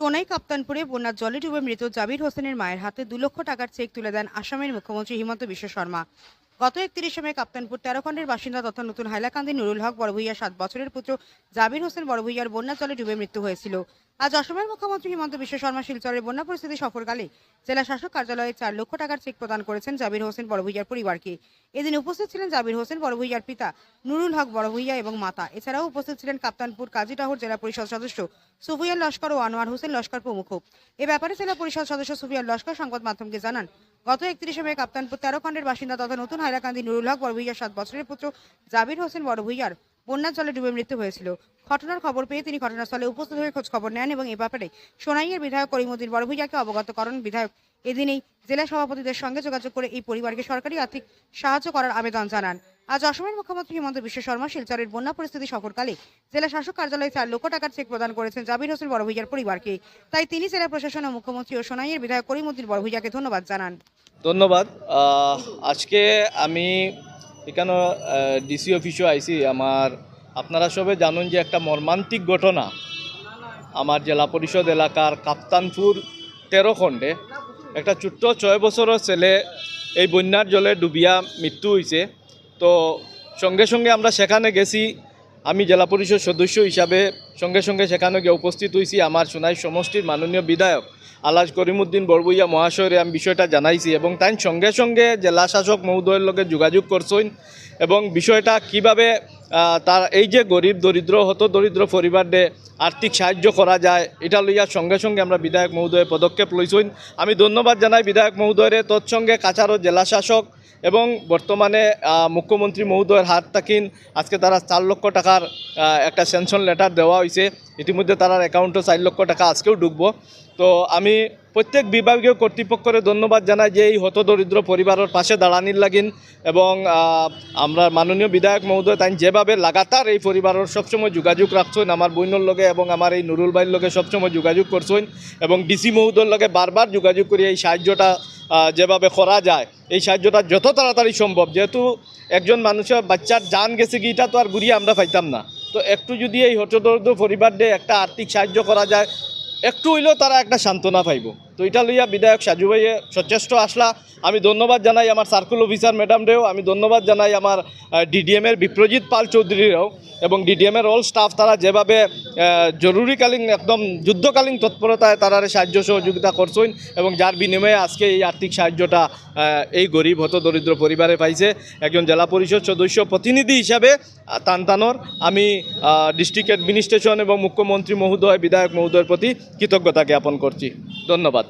সোনাই কাপ্তানপুরে বন্যার জলে ডুবে মৃত জাবির হোসেনের মায়ের হাতে দু লক্ষ টাকার চেক তুলে দেন আসামের মুখ্যমন্ত্রী হিমন্ত বিশ্ব শর্মা। গত একত্রিশে মে কাপ্তানপুর তেরোখণ্ডের বাসিন্দা তথা নতুন হাইলাকান্দি নুরুল হক বড়ভূইয়া সাত বছরের পুত্র জাবির হোসেন বড়ভূইয়ার বন্যার জলে ডুবে মৃত্যু হয়েছিল। আজ অসমের মুখ্যমন্ত্রী হিমন্ত বিশ্ব শর্মা শিলচরের বন্যা পরিস্থিতি সফরকালে জেলা শাসক কার্যালয়ে চার লক্ষ টাকার চেক প্রদান করেছেন জাবির হোসেন বড়ভূইয়ার পরিবারকে। এদিন উপস্থিত ছিলেন জাবির হোসেন বড়ভূইয়ার পিতা নুরুল হক বড়ভূইয়া এবং মাতা। এছাড়াও উপস্থিত ছিলেন কাপ্তানপুর কাজীটাহর জেলা পরিষদ সদস্য সুফিয়ান লস্কর ও আনোয়ার হোসেন লস্কর প্রমুখ। এ ব্যাপারে জেলা পরিষদ সদস্য সুফিয়ান লস্কর সংবাদ মাধ্যমকে জানান গত একত্রিশে মে কাপ্তানপুর তেরো খণ্ডের বাসিন্দা তথা নতুন হাইলাকান্দি নুরুল হক বড়ভূইয়ার সাত বছরের পুত্র জাবির হোসেন বড়ভূইয়ার বন্যার জলে ডুবে মৃত্যু হয়েছিল। ঘটনার খবর পেয়ে তিনি ঘটনাস্থলে উপস্থিত হয়ে খোঁজ খবর নেন এবং এ ব্যাপারে সোনাইয়ের বিধায়ক করিমুদ্দিন বড়ভূইয়াকে অবগত করেন। বিধায়ক এদিনেই জেলা সভাপতিদের সঙ্গে যোগাযোগ করে এই পরিবারকে সরকারি আর্থিক সাহায্য করার আবেদন জানান। আজ অসমের মুখ্যমন্ত্রী হিমন্ত বিশ্ব শর্মা শিলচরের বন্যা পরিস্থিতি সফরকালে জেলা শাসক কার্যালয়ে চার লক্ষ টাকার চেক প্রদান করেছেন জাবির হোসেন বড়ভুইয়ার পরিবারকে। তাই তিনি জেলা প্রশাসন ও মুখ্যমন্ত্রী ও সোনাইয়ের বিধায়ক করিমুদ্দিন বড়ভূইয়াকে ধন্যবাদ জানান। ধন্যবাদ। আজকে আমি এখানে ডিসি অফিসে আইছি। আমার, আপনারা সবে জানুন যে একটা মর্মান্তিক ঘটনা আমার জেলা পরিষদ এলাকার কাপ্তানপুর তেরো খণ্ডে। একটা ছোট্ট ছয় বছরের ছেলে এই বন্যার জলে ডুবিয়া মৃত্যু হয়েছে তো সঙ্গে সঙ্গে আমরা সেখানে গেছি। আমি জেলা পরিষদ সদস্য হিসাবে সঙ্গে সঙ্গে সেখানে গিয়ে উপস্থিত হয়েছি আমার সোনাই সমষ্টির মাননীয় বিধায়ক আলাজ করিমুদ্দিন বড়বইয়া মহাশয়রে আমি বিষয়টা জানাইছি এবং তাই সঙ্গে সঙ্গে জেলা শাসক মহোদয়ের লগে যোগাযোগ করছেন এবং বিষয়টা কীভাবে তার এই যে গরিব দরিদ্র, হত দরিদ্র পরিবারদের আর্থিক সাহায্য করা যায়, এটা লইয়া সঙ্গে সঙ্গে আমরা বিধায়ক মহোদয়ের পদক্ষেপ লইছেন। আমি ধন্যবাদ জানাই বিধায়ক মহোদয়ের। তৎসঙ্গে কাছাড়ো জেলা শাসক এবং বর্তমানে মুখ্যমন্ত্রী মহোদয়ের হাত তাকিন, আজকে তারা চার লক্ষ টাকার একটা স্যাংশন লেটার দেওয়া হয়েছে ইতিমধ্যে তার অ্যাকাউন্টে চার লক্ষ টাকা আজকেও ঢুকবো। তো আমি প্রত্যেক বিভাগীয় কর্তৃপক্ষরে ধন্যবাদ জানাই যে এই হতদরিদ্র পরিবারের পাশে দাঁড়ানির লাগিন এবং আমরা মাননীয় বিধায়ক মহোদয় তাই যেভাবে লাগাতার এই পরিবারের সবসময় যোগাযোগ রাখছেন, আমার বইনের লগে এবং আমার এই নুরুল ভাইয়ের লগে সবসময় যোগাযোগ করছেন এবং ডিসি মহোদয়ের লগে বারবার যোগাযোগ করে এই সাহায্যটা যেভাবে করা যায়, এই সাহায্যটা যত তাড়াতাড়ি সম্ভব। যেহেতু একজন মানুষের বাচ্চার যান গেছে কি, এটা তো আর ঘুরিয়ে আমরা পাইতাম না। তো একটু যদি এই হচদ পরিবার দিয়ে একটা আর্থিক সাহায্য করা যায়, একটু হইলেও তারা একটা সান্ত্বনা পাইব। তো এটা লইয়া বিধায়ক সাজু ভাইয়ে সচেষ্ট আসলা। আমি ধন্যবাদ জানাই আমার সার্কেল অফিসার ম্যাডামরেও আমি ধন্যবাদ জানাই আমার ডিডিএমের বিপ্রজিৎ পাল চৌধুরীরাও এবং ডিডিএমের অল স্টাফ তারা যেভাবে জরুরিকালীন একদম যুদ্ধকালীন তৎপরতায় তারা সাহায্য সহযোগিতা করছেন এবং যার বিনিময়ে আজকে এই আর্থিক সাহায্যটা এই গরিব, হত, দরিদ্র পরিবারে পাইছে। একজন জেলা পরিষদ সদস্য প্রতিনিধি হিসাবে তানতানোর। আমি ডিস্ট্রিক্ট অ্যাডমিনিস্ট্রেশন এবং মুখ্যমন্ত্রী মহোদয়, বিধায়ক মহোদয়ের প্রতি কৃতজ্ঞতা জ্ঞাপন করছি। ধন্যবাদ।